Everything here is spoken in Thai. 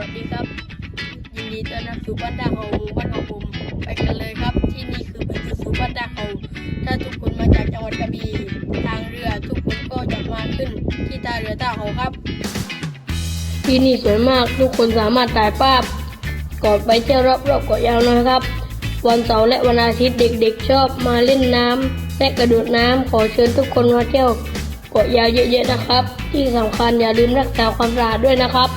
วัสดีครับ ยินดีต้อนรับสู่บ้านของผมไปกันเลยครับ ที่นี่คือไปสู่บ้านดาเฮาถ้าทุกคนมาจากจังหวัดกระบี่ทางเรือทุกคนก็จะมาขึ้นที่ท่าเรือตาเฮาครับ ที่นี่สวยมากทุกคนสามารถถ่ายภาพก่อนไปเที่ยวรอบๆเกาะยาวนะครับ วันเสาร์และวันอาทิตย์เด็กๆ ชอบมาเล่นน้ำและกระโดดน้ำขอเชิญทุกคนมาเที่ยวเกาะยาวเยอะๆนะครับ ที่สำคัญอย่าลืมรักษาความสะอาดด้วยนะครับ